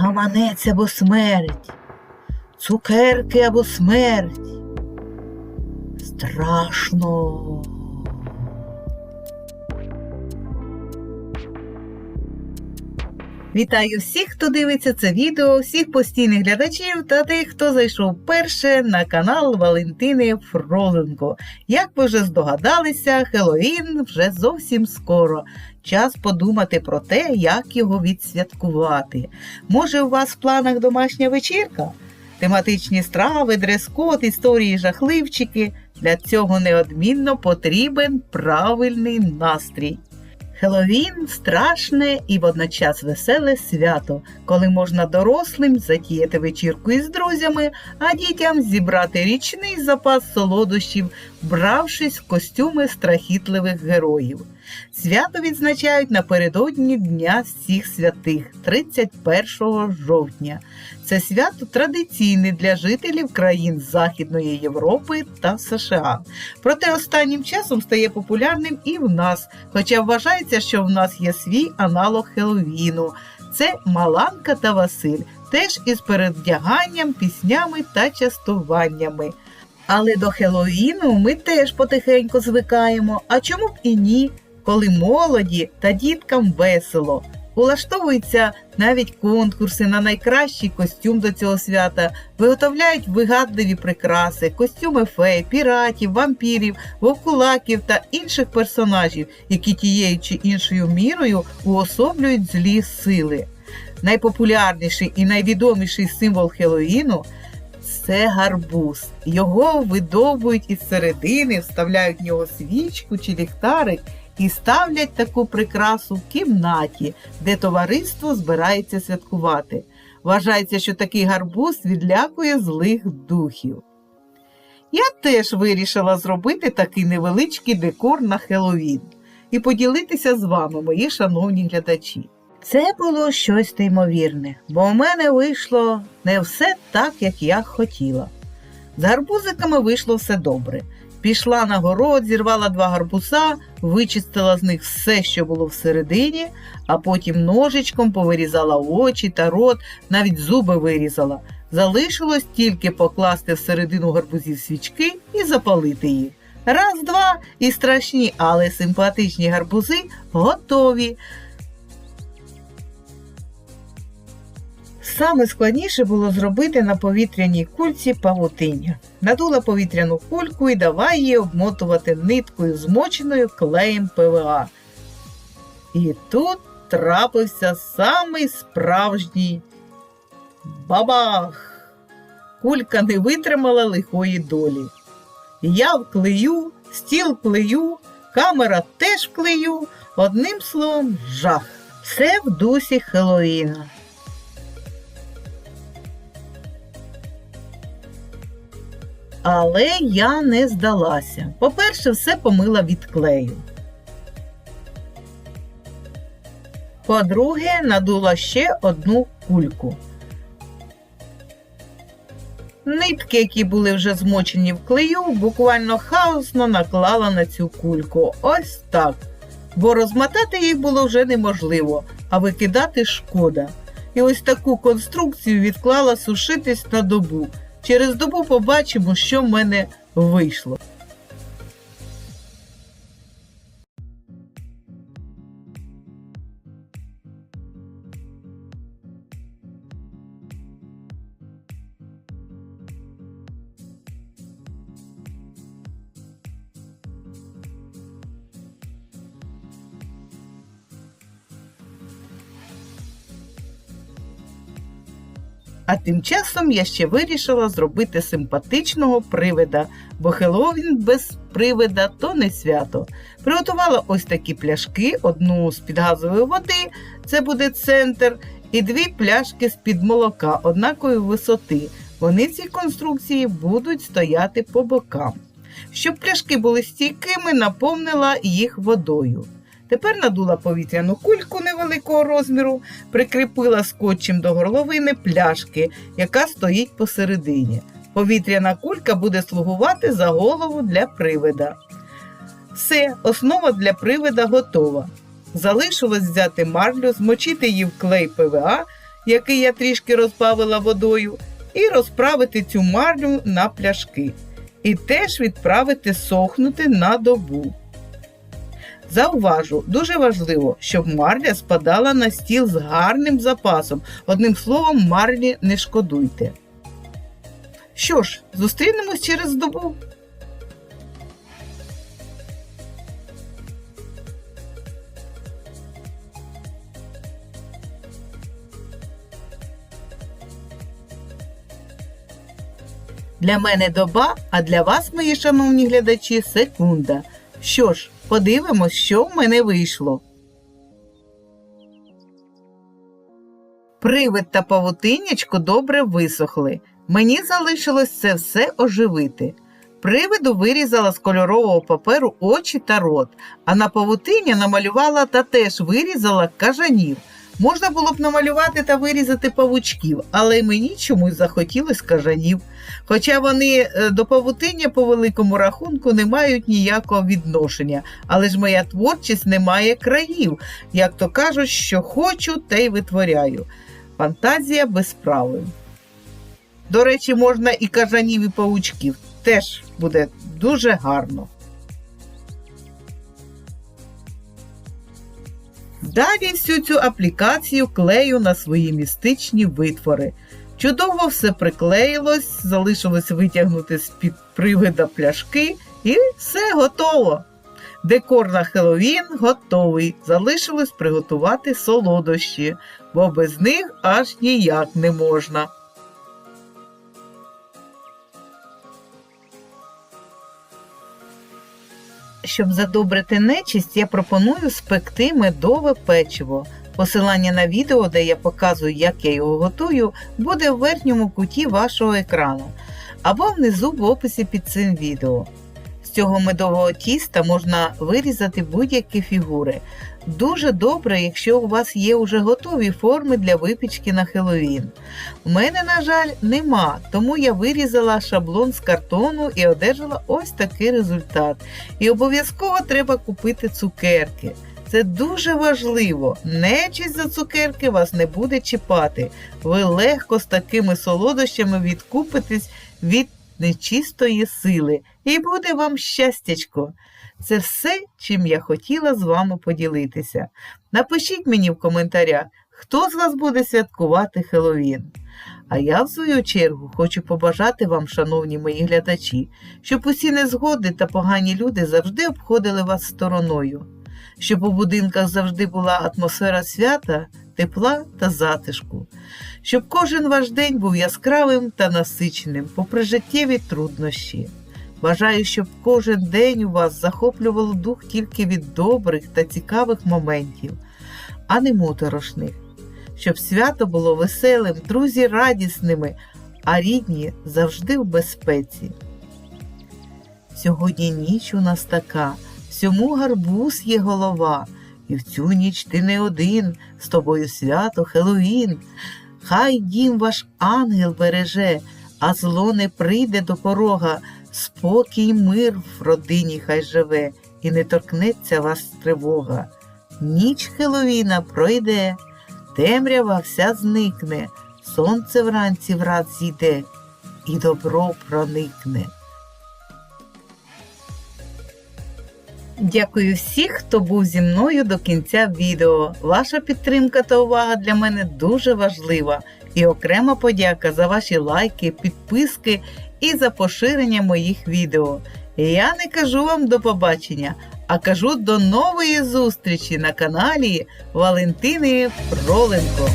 Гаманець або смерть, цукерки або смерть. Страшно. Вітаю всіх, хто дивиться це відео, всіх постійних глядачів та тих, хто зайшов перше на канал Валентини Фроленко. Як ви вже здогадалися, Хеллоуін вже зовсім скоро. Час подумати про те, як його відсвяткувати. Може, у вас в планах домашня вечірка? Тематичні страви, дрес-код, історії, жахливчики. Для цього неодмінно потрібен правильний настрій. Хеллоуін страшне і водночас веселе свято, коли можна дорослим затіяти вечірку із друзями, а дітям зібрати річний запас солодощів, вбравшись в костюми страхітливих героїв. Свято відзначають напередодні Дня всіх святих 31 жовтня. Це свято традиційне для жителів країн Західної Європи та США. Проте останнім часом стає популярним і в нас, хоча вважається, що в нас є свій аналог Хеллоуіну. Це Маланка та Василь, теж із передвдяганням, піснями та частуваннями. Але до Хеллоуіну ми теж потихеньку звикаємо, а чому б і ні, коли молоді та діткам весело. Улаштовуються навіть конкурси на найкращий костюм до цього свята, виготовляють вигадливі прикраси, костюми фей, піратів, вампірів, вовкулаків та інших персонажів, які тією чи іншою мірою уособлюють злі сили. Найпопулярніший і найвідоміший символ Хеллоїну – це гарбуз. Його видовбують із середини, вставляють в нього свічку чи ліхтарик і ставлять таку прикрасу в кімнаті, де товариство збирається святкувати. Вважається, що такий гарбуз відлякує злих духів. Я теж вирішила зробити такий невеличкий декор на Хеллоуін і поділитися з вами, мої шановні глядачі. Це було щось неймовірне, бо у мене вийшло не все так, як я хотіла. З гарбузиками вийшло все добре. Пішла на город, зірвала два гарбуса, вичистила з них все, що було всередині, а потім ножичком повирізала очі та рот, навіть зуби вирізала. Залишилось тільки покласти всередину гарбузів свічки і запалити їх. Раз, два і страшні, але симпатичні гарбузи готові. Саме складніше було зробити на повітряній кульці павутиння. Надула повітряну кульку і давай її обмотувати ниткою, змоченою клеєм ПВА. І тут трапився самий справжній бабах. Кулька не витримала лихої долі. Я вклею, стіл вклею, камера теж вклею, одним словом, жах. Все в дусі Хеллоїна. Але я не здалася. По-перше, все помила від клею. По-друге, надула ще одну кульку. Нитки, які були вже змочені в клею, буквально хаосно наклала на цю кульку. Ось так. Бо розмотати їх було вже неможливо, а викидати шкода. І ось таку конструкцію відклала сушитись на добу. Через добу побачимо, що в мене вийшло. А тим часом я ще вирішила зробити симпатичного привида, бо Хеллоуін без привида то не свято. Приготувала ось такі пляшки: одну з-під газової води, це буде центр, і дві пляшки з-під молока однакової висоти. Вони в цій конструкції будуть стояти по бокам. Щоб пляшки були стійкими, наповнила їх водою. Тепер надула повітряну кульку невеликого розміру, прикріпила скотчем до горловини пляшки, яка стоїть посередині. Повітряна кулька буде слугувати за голову для привида. Все, основа для привида готова. Залишилось взяти марлю, змочити її в клей ПВА який я трішки розбавила водою, і розправити цю марлю на пляшки. І теж відправити сохнути на добу. Зауважу, дуже важливо, щоб марля спадала на стіл з гарним запасом. Одним словом, марлі не шкодуйте. Що ж, зустрінемось через добу. Для мене доба, а для вас, мої шановні глядачі, секунда. Що ж, подивимось, що в мене вийшло. Привид та павутинячко добре висохли. Мені залишилось це все оживити. Привиду вирізала з кольорового паперу очі та рот, а на павутині намалювала та теж вирізала кажанів. Можна було б намалювати та вирізати павучків, але мені чомусь захотілось кажанів. Хоча вони е, до павутиння по великому рахунку не мають ніякого відношення, але ж моя творчість не має країв, як то кажуть, що хочу, те й витворяю. Фантазія без справи. До речі, можна і кажанів, і павучків. Теж буде дуже гарно. Далі всю цю аплікацію клею на свої містичні витвори. Чудово все приклеїлось, залишилось витягнути з-під привида пляшки і все готово. Декор на Хеллоуін готовий. Залишилось приготувати солодощі, бо без них аж ніяк не можна. Щоб задобрити нечисть, я пропоную спекти медове печиво. Посилання на відео, де я показую, як я його готую, буде в верхньому куті вашого екрану або внизу в описі під цим відео. З цього медового тіста можна вирізати будь-які фігури. Дуже добре, якщо у вас є вже готові форми для випічки на Хеллоуін. У мене, на жаль, нема, тому я вирізала шаблон з картону і одержала ось такий результат. І обов'язково треба купити цукерки. Це дуже важливо. Нечість за цукерки вас не буде чіпати. Ви легко з такими солодощами відкупитесь від нечистої сили. І буде вам щастячко. Це все, чим я хотіла з вами поділитися. Напишіть мені в коментарях, хто з вас буде святкувати Хеллоуін. А я, в свою чергу, хочу побажати вам, шановні мої глядачі, щоб усі незгоди та погані люди завжди обходили вас стороною, щоб у будинках завжди була атмосфера свята, тепла та затишку, щоб кожен ваш день був яскравим та насиченим, попри життєві труднощі. Бажаю, щоб кожен день у вас захоплювало дух тільки від добрих та цікавих моментів, а не моторошних, щоб свято було веселим, друзі радісними, а рідні завжди в безпеці. Сьогодні ніч у нас така, всьому гарбуз є голова, і в цю ніч ти не один, з тобою свято Хеллоуін. Хай дім ваш ангел береже, а зло не прийде до порога. Спокій мир в родині хай живе, і не торкнеться вас тривога. Ніч Хеловіна пройде, темрява вся зникне, сонце вранці враз зійде, і добро проникне. Дякую всіх, хто був зі мною до кінця відео. Ваша підтримка та увага для мене дуже важлива. І окрема подяка за ваші лайки, підписки і за поширення моїх відео. Я не кажу вам до побачення, а кажу до нової зустрічі на каналі Валентини Фроленко.